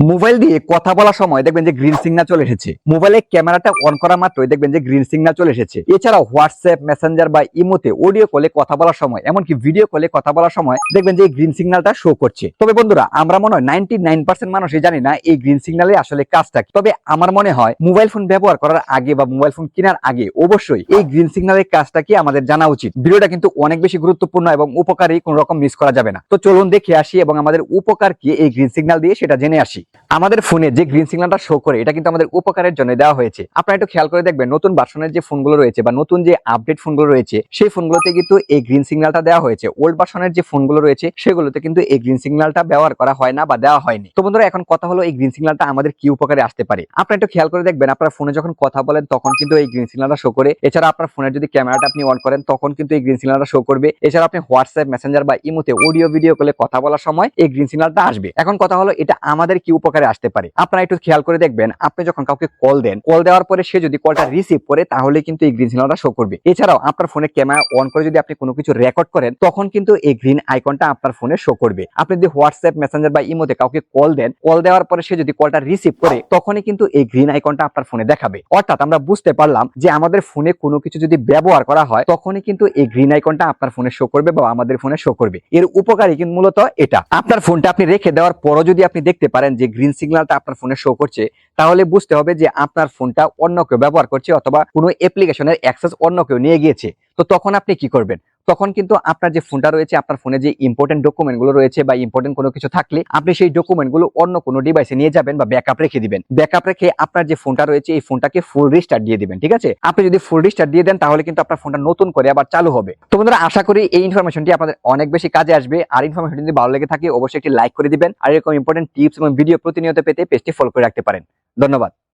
Mobile দিয়ে কথা বলার সময় দেখবেন যে গ্রিন সিগন্যাল চলে এসেছে। মোবাইলে ক্যামেরাটা অন করা মাত্রই দেখবেন যে গ্রিন সিগন্যাল চলে এসেছে। এছাড়াও হোয়াটসঅ্যাপ, মেসেঞ্জার বা ইমোতে অডিও কলে কথা বলার সময়, এমনকি ভিডিও কলে কথা বলার সময় দেখবেন যে গ্রিন সিগন্যালটা শো করছে। তবে বন্ধুরা, আমরা মনে হয় নাইনটি নাইন পার্সেন্ট মানুষই জানি না এই গ্রিন সিগন্যালে আসলে কাজটা তবে আমার মনে হয় মোবাইল ফোন ব্যবহার করার আগে বা মোবাইল ফোন কেনার আগে অবশ্যই এই গ্রিন সিগন্যালের কাজটা কি আমাদের জানা উচিত। ভিডিওটা কিন্তু অনেক বেশি গুরুত্বপূর্ণ এবং উপকারী কোন রকম মিস করা যাবে না। তো চলুন দেখে আসি এবং আমাদের উপকার কি এই গ্রিন সিগন্যাল দিয়ে সেটা জেনে আসি। আমাদের ফোনে যে গ্রিন সিগন্যালটা শো করে, এটা কিন্তু আমাদের উপকারের জন্য দেওয়া হয়েছে। আপনারা একটু খেয়াল করে দেখবেন, নতুন ভার্সনের যে ফোনগুলো রয়েছে বা নতুন যে আপডেট ফোনগুলো রয়েছে, সেই ফোনগুলোতে কিন্তু এই গ্রিন সিগন্যালটা দেওয়া হয়েছে। ওল্ড ভার্সনের যে ফোনগুলো রয়েছে, সেগুলোতে কিন্তু এই গ্রিন সিগন্যালটা ব্যবহার করা হয় না বা দেওয়া হয়নি। তো বন্ধুরা, এখন কথা হলো এই গ্রিন সিগন্যালটা আমাদের কি উপকারে আসতে পারে? আপনারা একটু খেয়াল করে দেখবেন, আপনার ফোনে যখন কথা বলেন, তখন কিন্তু এই গ্রিন সিগন্যালটা শো করে। এছাড়া আপনার ফোনের যদি ক্যামেরাটা আপনি অন করেন, তখন কিন্তু এই গ্রিন সিগন্যালটা শো করবে। এছাড়া আপনি হোয়াটসঅ্যাপ মেসেঞ্জার বা ইমোতে অডিও ভিডিও কলে কথা বলার সময় এই গ্রিন সিগন্যালটা আসবে। এখন কথা হলো, এটা আমাদের কি উপকারে আসতে পারে। আপনারা একটু খেয়াল করে দেখবেন, আপনি যখন কাউকে কল দেন কল দেওয়ার পরে সে যদি কলটা রিসিভ করে তাহলে কিন্তু এই গ্রিন সিগন্যালটা শো করবে। এছাড়াও আপনার ফোনে ক্যামেরা অন করে যদি আপনি কোনো কিছু রেকর্ড করেন, তখন কিন্তু এই গ্রিন আইকনটা আপনার ফোনে শো করবে। আপনি যদি হোয়াটসঅ্যাপ মেসেঞ্জার বা ইমোতে কাউকে কল দেন কল দেওয়ার পরে সে যদি কলটা রিসিভ করে, তখনই কিন্তু এই গ্রিন আইকনটা আপনার ফোনে দেখাবে। অর্থাৎ আমরা বুঝতে পারলাম যে আমাদের ফোনে কোনো কিছু যদি ব্যবহার করা হয়, তখনই কিন্তু এই গ্রিন আইকনটা আপনার ফোনে শো করবে বা আমাদের ফোনে শো করবে। এর উপকারী কিন্তু মূলত এটা। আপনার ফোনটা আপনি রেখে দেওয়ার পরও যদি আপনি দেখতে পারেন যে গ্রিন সিগন্যালটা আপনার ফোনে শো করছে, তাহলে বুঝতে হবে যে আপনার ফোনটা অন্য কেউ ব্যবহার করছে অথবা কোনো অ্যাপ্লিকেশনের অ্যাক্সেস অন্য কেউ নিয়ে গিয়েছে। তো তখন আপনি কি করবেন? তখন কিন্তু আপনার যে ফোনটা রয়েছে, আপনার ফোনে যে ইম্পর্টেন্ট ডকুমেন্টগুলো রয়েছে বা ইম্পর্টেন্ট কোনো কিছু থাকলে আপনি সেই ডকুমেন্টগুলো অন্য কোনো ডিভাইসে নিয়ে যাবেন বা ব্যাকআপ রেখে দিবেন। ব্যাকআপ রেখে আপনার যে ফোনটা রয়েছে, এই ফোনটাকে ফুল রিস্টার্ট দিয়ে দিবেন, ঠিক আছে? আপনি যদি ফুল রিস্টার্ট দিয়ে দেন, তাহলে কিন্তু আপনার ফোনটা নতুন করে আবার চালু হবে। তো বন্ধুরা, আশা করি এই ইনফরমেশনটি আপনাদের অনেক বেশি কাজে আসবে। আর ইনফরমেশন যদি ভালো লেগে থাকে, অবশ্যই একটি লাইক করে দিবেন। আর এরকম ইম্পর্টেন্ট টিপস এবং ভিডিও প্রতিনিয়ত পেতে পেজটি ফলো করে রাখতে পারেন। ধন্যবাদ।